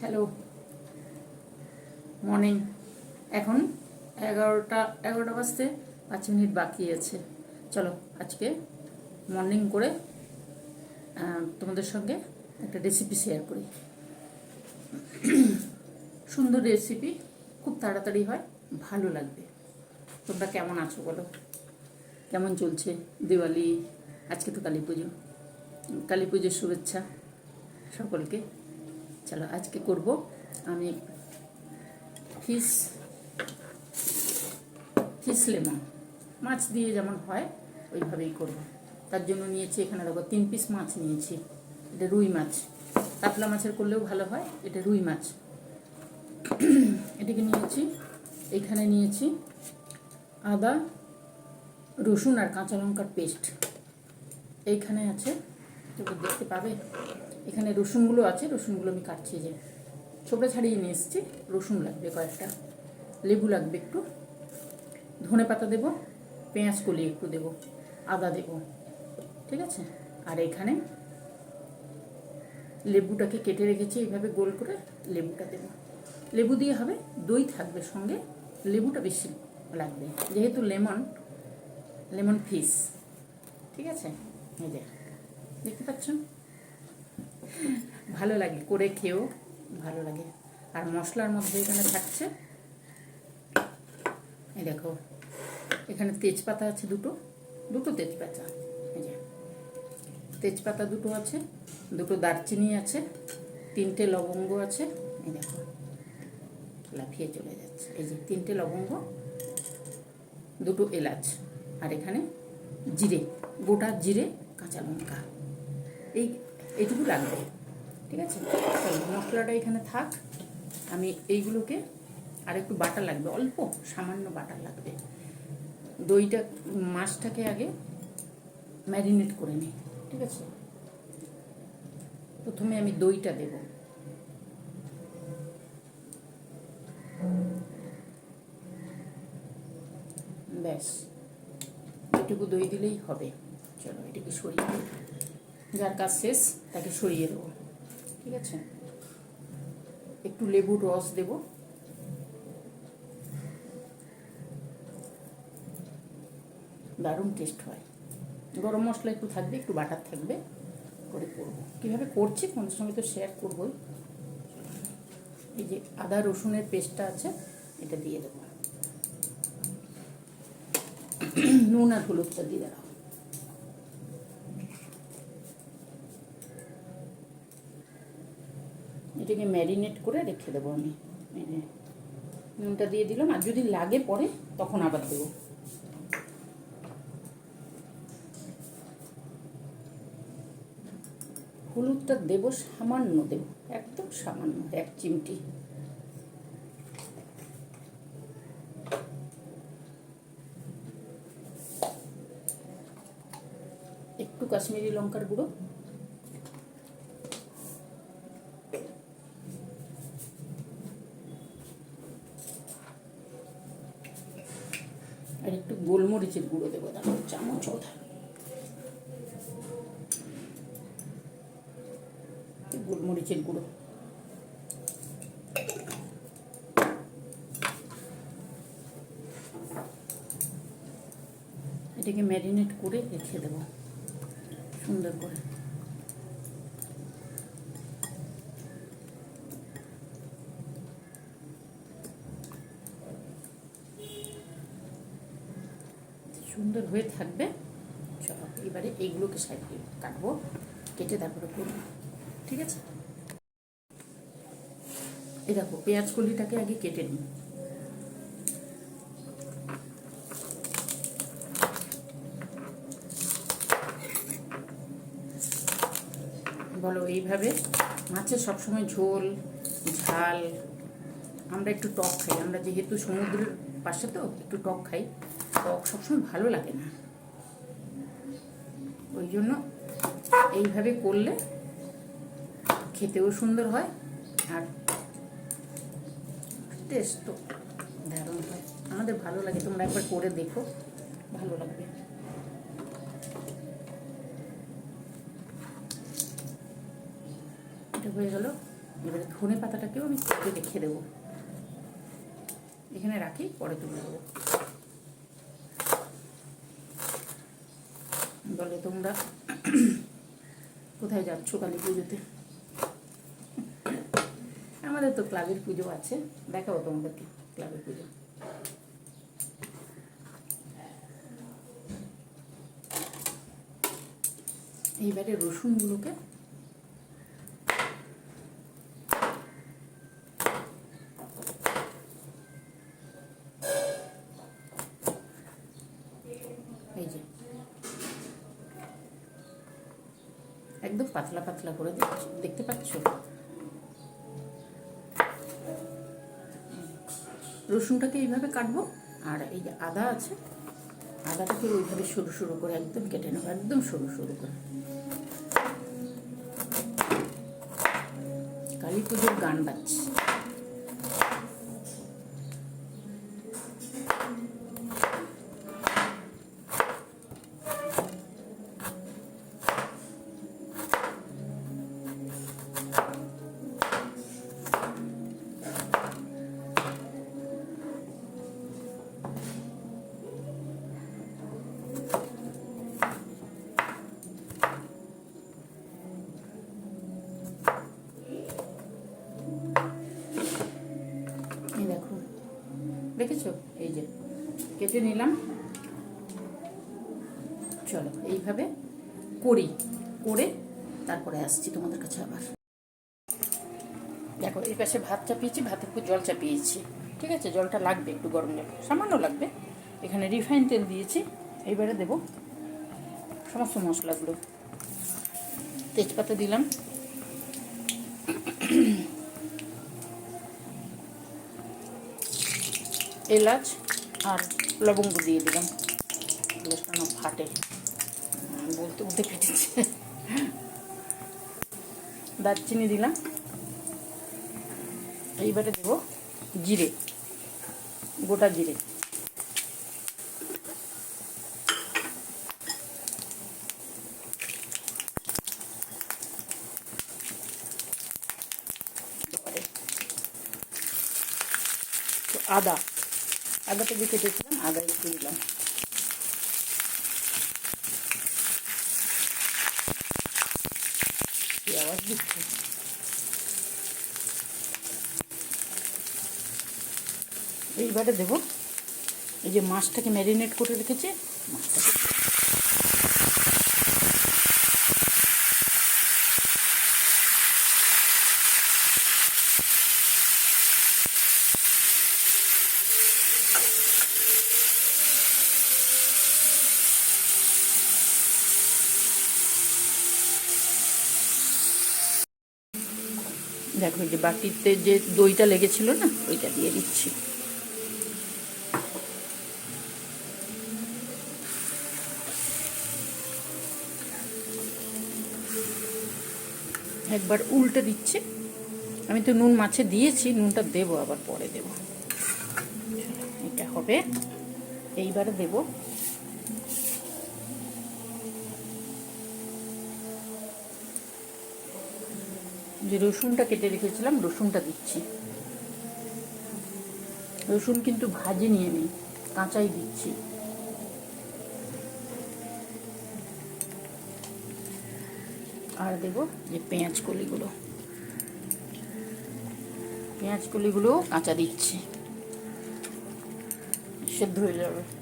Hello morning এখন এগারোটা এগারোটা বাজতে পাঁচ মিনিট বাকি আছে। চলো, আজকে মর্নিং করে তোমাদের সঙ্গে একটা রেসিপি শেয়ার করি। সুন্দর রেসিপি খুব তাড়াতাড়ি হয়, ভালো লাগবে। তোমরা কেমন আছো বলো? কেমন চলছে দিওয়ালি? আজকে তো কালী পুজো। কালী পুজোর শুভেচ্ছা সকলকে। চলো আজকে করব আমি ফিশ ফিশ লেমন। মাছ দিয়ে যেমন হয়, ওইভাবেই করব। তার জন্য নিয়েছি এখানে দেখো তিন পিস মাছ নিয়েছি। এটা রুই মাছ। কাতলা মাছের করলেও ভালো হয়, এটা রুই মাছ। এটাকে নিয়েছি। এখানে নিয়েছি আদা, রসুন আর কাঁচা লঙ্কার পেস্ট। এইখানে আছে। তুমি দেখতে পাবে? এখানে রসুনগুলো আছে, রসুনগুলো আমি কাটছি যে। ছোবড়া ছাড়িয়ে নিয়ে এসেছি, রসুন লাগবে কয়েকটা, লেবু লাগবে একটু। ধনে পাতা দেবো, পেঁয়াজ কলি একটু দেবো, আদা দেবো, ঠিক আছে? আর এখানে লেবুটাকে কেটে রেখেছি, এইভাবে গোল করে লেবুটা দেবো। লেবু দিয়ে হবে, দই থাকবে সঙ্গে, লেবুটা বেশি লাগবে, যেহেতু লেমন লেমন ফিস ঠিক আছে? এই দেখতে পাচ্ছ ভালো লাগে, করে খেয়েও ভালো লাগে। আর মশলার মধ্যে এখানে থাকছে, এই দেখো, এখানে তেজপাতা আছে দুটো দুটো তেজপাতা, এই যে। তেজপাতা দুটো আছে, দুটো দারচিনি আছে, তিনটে লবঙ্গ আছে, এই দেখো, লাফিয়ে চলে যাচ্ছে। এই যে তিনটে লবঙ্গ, দুটো এলাচ, আর এখানে জিরে, গোটা জিরে, কাঁচা লঙ্কা। এই এইটুকু লাগবে। ঠিক আছে? মশলাটা এখানে থাক। আমি এইগুলোকে আর একটু বাটা লাগবে, অল্প সামান্য বাটা লাগবে। দইটা, মাছটাকে আগে ম্যারিনেট করে নিই। ঠিক আছে? প্রথমে আমি দইটা দেব। ব্যাস। এটুকু দই দিলেই হবে। চলো, এটাকে সরিয়ে যার কাজ শেষ, তাকে সরিয়ে দেবো। ঠিক আছে? একটু লেবুর রস দেব। দারুণ টেস্ট হয়। গরম মশলা একটু থাকবে, একটু বাটার থাকবে, করে করব। কীভাবে করছি তোমাদের সঙ্গে তো শেয়ার করবোই। এই যে আদা রসুনের পেস্টটা আছে, এটা দিয়ে দেবো। নুন আর হলুদটা দিয়ে দাও এটাকে ম্যারিনেট করে রেখে দেবো আমি। নুনটা দিয়ে দিলাম, আর যদি লাগে পরে, তখন আবার দেবো। হলুদটা দেবো, সামান্য দেবো, একদম সামান্য, এক চিমটি। একটু কাশ্মীরি লঙ্কার গুঁড়ো। আর একটু গোলমরিচের গুঁড়ো দেবো দাঁড়ো চামচ ওঠা গোলমরিচের গুঁড়ো। এটাকে ম্যারিনেট করে রেখে দেবো, সুন্দর করে। সুন্দর হয়ে থাকবে। চলো, এবারে এইগুলোকে সাইড দিয়ে কাটবো, কেটে তারপরে করব। ঠিক আছে? এই দেখো, পেঁয়াজ কলিটাকে আগে কেটে নিই। বলো, এইভাবে মাছের সবসময় ঝোল, ঝাল, আমরা একটু টক খাই। আমরা যেহেতু সমুদ্রের পাশে তো একটু টক খাই। টক সবসময় ভালো লাগে না। ওই জন্য এইভাবে করলে খেতেও সুন্দর হয় আর টেস্ট তো দারুণ হয়। আমাদের ভালো লাগে, তোমরা একবার করে দেখো, ভালো লাগবে। এটা হয়ে গেল। এবারে ধনে পাতাটাকেও আমি কেটে রেখে দেবো। এখানে রাখি, পরে তুলে দেবো বলে তোমরা কোথায় যাচ্ছ কালী পুজোতে? আমাদের তো ক্লাবের পুজো আছে, দেখাবো তোমাদেরকে ক্লাবের পুজো। এইবারে রসুনগুলোকে পাতলা পাতলা করে দেখতে পাচ্ছ? রসুনটাকে এইভাবে কাটবো, আর এই যে আদা আছে, আদাটাকে ওইভাবে সরু সরু করে একদম কেটে নেব, একদম সরু সরু করে। কালী পুজোর গান বাজছে। কেটে নিলাম। চলো, এইভাবে করি, করে তারপরে আসছি তোমাদের কাছে আবার। দেখো এই পাশে ভাত চাপিয়েছি, ভাতের উপর জল চাপিয়েছি। ঠিক আছে? জলটা লাগবে একটু গরম জল। সামান্য লাগবে। এখানে রিফাইন তেল দিয়েছি। এইবারে দেবো সমস্ত মশলাগুলো। তেজপাতা দিলাম। এলাচ আর লবঙ্গ দিয়ে দিলাম। না ফাটে। বলতে বলতে ফেটেছে। দারচিনি দিলাম। এইবারে দেবো জিরে, গোটা জিরে। আদা। আদাটা যে কেটেছিলাম আদা একটু দিলাম আওয়াজ দিচ্ছে? এইবারে দেবো। এই যে মাছটাকে ম্যারিনেট করে রেখেছে মাছটাকে দেখো যে বাটিতে যে দইটা লেগেছিল না, ওইটা দিয়ে দিচ্ছি। একবার উল্টে দিচ্ছি। আমি তো নুন মাছে দিয়েছি, নুনটা দেবো আবার পরে দেবো। এটা হবে, এইবারে দেবো। যে রসুনটা কেটে রেখেছিলাম, রসুনটা দিচ্ছি। রসুন কিন্তু ভাজি নিয়ে নেই, কাঁচাই দিচ্ছি। আর দেব যে পেঁয়াজ কলিগুলো। পেঁয়াজ কলিগুলো কাঁচা দিচ্ছি। সেদ্ধ হয়ে যাবে।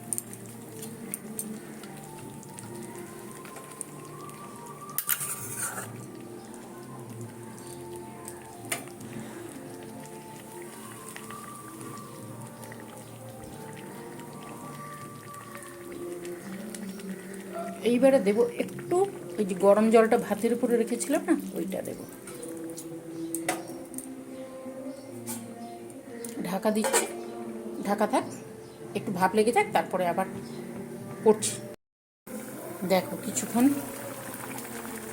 এইবারে দেব একটু, ওই যে গরম জলটা ভাতের উপরে রেখেছিলাম না, ওইটা দেব। ঢাকা দিচ্ছি। ঢাকা থাক, একটু ভাপ লেগে যাক, তারপরে আবার করছি। দেখো, কিছুক্ষণ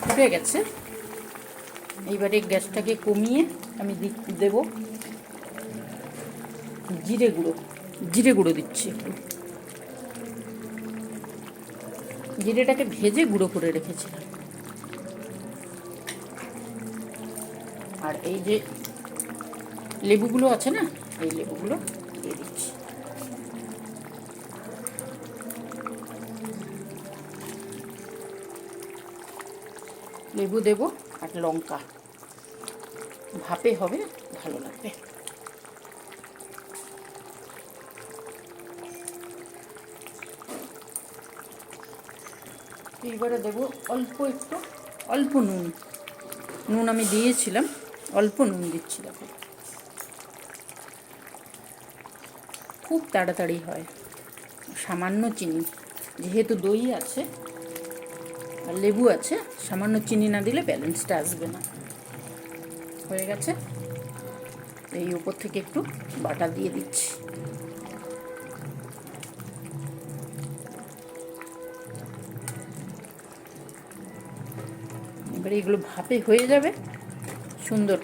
ফুটে গেছে। এইবারে গ্যাসটাকে কমিয়ে আমি দেব জিরে গুঁড়ো জিরে গুঁড়ো দিচ্ছি একটু। জিরেটাকে ভেজে গুঁড়ো করে রেখেছিলাম। আর এই যে লেবুগুলো আছে না, এই লেবুগুলো দিয়ে দিচ্ছি। লেবু দেব আর লঙ্কা। ভাপে হবে, ভালো লাগবে। এইবারে দেব অল্প একটু, অল্প নুন। নুন আমি দিয়েছিলাম, অল্প নুন দিচ্ছি, দেখো। খুব তাড়াতাড়ি হয়, সামান্য চিনি। যেহেতু দই আছে আর লেবু আছে, সামান্য চিনি না দিলে ব্যালেন্সটা আসবে না। হয়ে গেছে? এই উপর থেকে একটু বাটা দিয়ে দিচ্ছি। এবারে এগুলো ভাপে হয়ে যাবে। সুন্দর।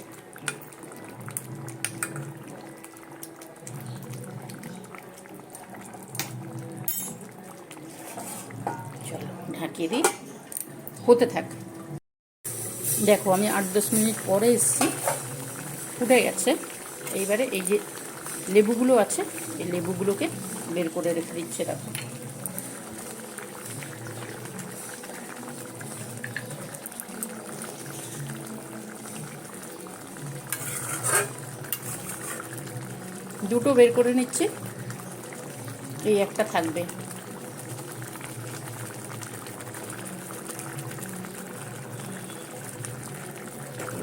চলো, ঢাকিয়ে দিই। হতে থাক। দেখো, আমি আট দশ মিনিট পরে এসেছি। ফুটে গেছে। এইবারে এই যে লেবুগুলো আছে, এই লেবুগুলোকে বের করে রেখে দিচ্ছে, দেখো। দুটো বের করে নিচ্ছি। এই একটা থাকবে।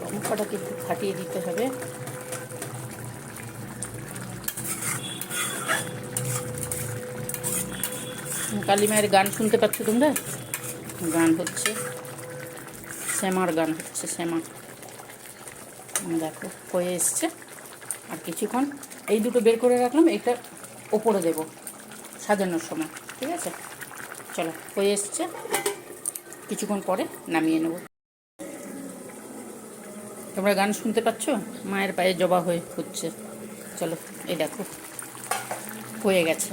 লঙ্কাটাকে একটু ফাটিয়ে দিতে হবে। কালী মায়ের গান শুনতে পাচ্ছ তোমরা? গান হচ্ছে। শ্যামার গান হচ্ছে, শ্যামা। দেখো, হয়ে এসছে। আর কিছুক্ষণ এই দুটো বের করে রাখলাম, এটা ওপরে দেব সাজানোর সময়, ঠিক আছে? চলো, হয়ে এসছে। কিছুক্ষণ পরে নামিয়ে নেব। তোমরা গান শুনতে পাচ্ছ? মায়ের পায়ে জবা হয়ে হচ্ছে চলো, এই দেখো, হয়ে গেছে।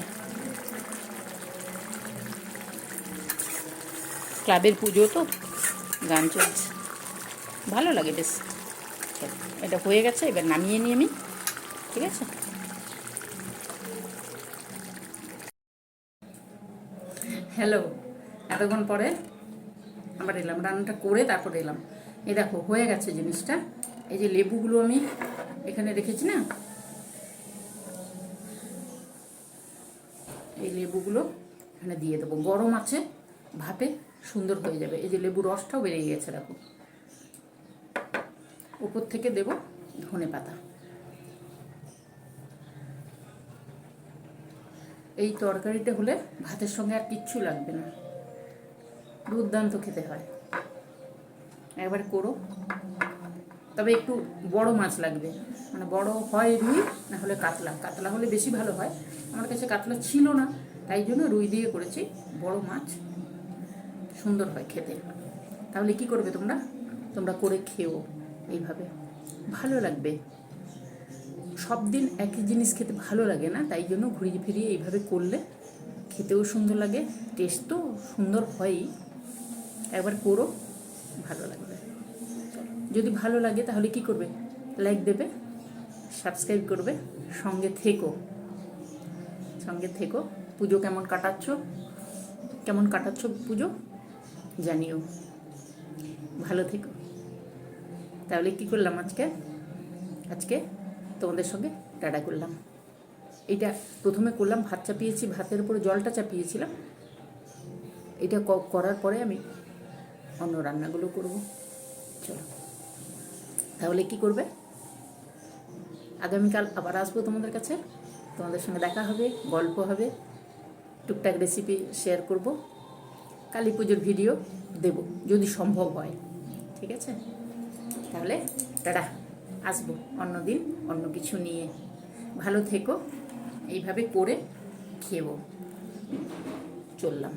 ক্লাবের পুজো তো, গান চলছে। ভালো লাগে বেশ। এটা হয়ে গেছে, এবার নামিয়ে নিয়ে আমি, ঠিক আছে? হ্যালো এতক্ষণ পরে আবার এলাম, রান্নাটা করে তারপরে এলাম। এই দেখো, হয়ে গেছে জিনিসটা। এই যে লেবুগুলো আমি এখানে রেখেছি না? এই লেবুগুলো এখানে দিয়ে দেবো। গরম আছে, ভাপে সুন্দর হয়ে যাবে। এই যে লেবু রসটাও বেরিয়ে গেছে, দেখো। উপর থেকে দেব ধনে পাতা। এই তরকারিটা হলে ভাতের সঙ্গে আর কিচ্ছু লাগবে না। দুর্দান্ত খেতে হয়। একবার করো। তবে একটু বড় মাছ লাগবে। মানে বড় হয় রুই, না হলে কাতলা। কাতলা হলে বেশি ভালো হয়। আমার কাছে কাতলা ছিল না, তাই জন্য রুই দিয়ে করেছি বড় মাছ। সুন্দর হয় খেতে। তাহলে কি করবে তোমরা? তোমরা করে খেও এইভাবে। ভালো লাগবে। সব দিন একই জিনিস খেতে ভালো লাগে না, তাই জন্য ঘুরিয়ে ফিরিয়ে এইভাবে করলে খেতেও সুন্দর লাগে টেস্ট তো সুন্দর হয়ই। একবার করো, ভালো লাগবে। যদি ভালো লাগে তাহলে কি করবে? লাইক দেবে সাবস্ক্রাইব করবে, সঙ্গে থেকো। সঙ্গে থেকো, পুজো কেমন কাটাচ্ছ? কেমন কাটাচ্ছ পুজো? জানিও। ভালো থেকো। তাহলে কি করলাম আজকে? আজকে তোমাদের সঙ্গে টাটা করলাম। এটা প্রথমে করলাম, ভাত চাপিয়েছি, ভাতের উপরে জলটা চাপিয়েছিলাম। এটা করার পরে আমি অন্য রান্নাগুলো করব। চলো। তাহলে কি করবে? আগামীকাল আবার আসব তোমাদের কাছে। তোমাদের সঙ্গে দেখা হবে, গল্প হবে, টুকটাক রেসিপি শেয়ার করব। কালী পুজোর ভিডিও দেব, যদি সম্ভব হয়। ঠিক আছে? তাহলে টাটা। আসব অন্য দিন অন্য কিছু নিয়ে। ভালো থেকো। এইভাবে করে খেব চললাম।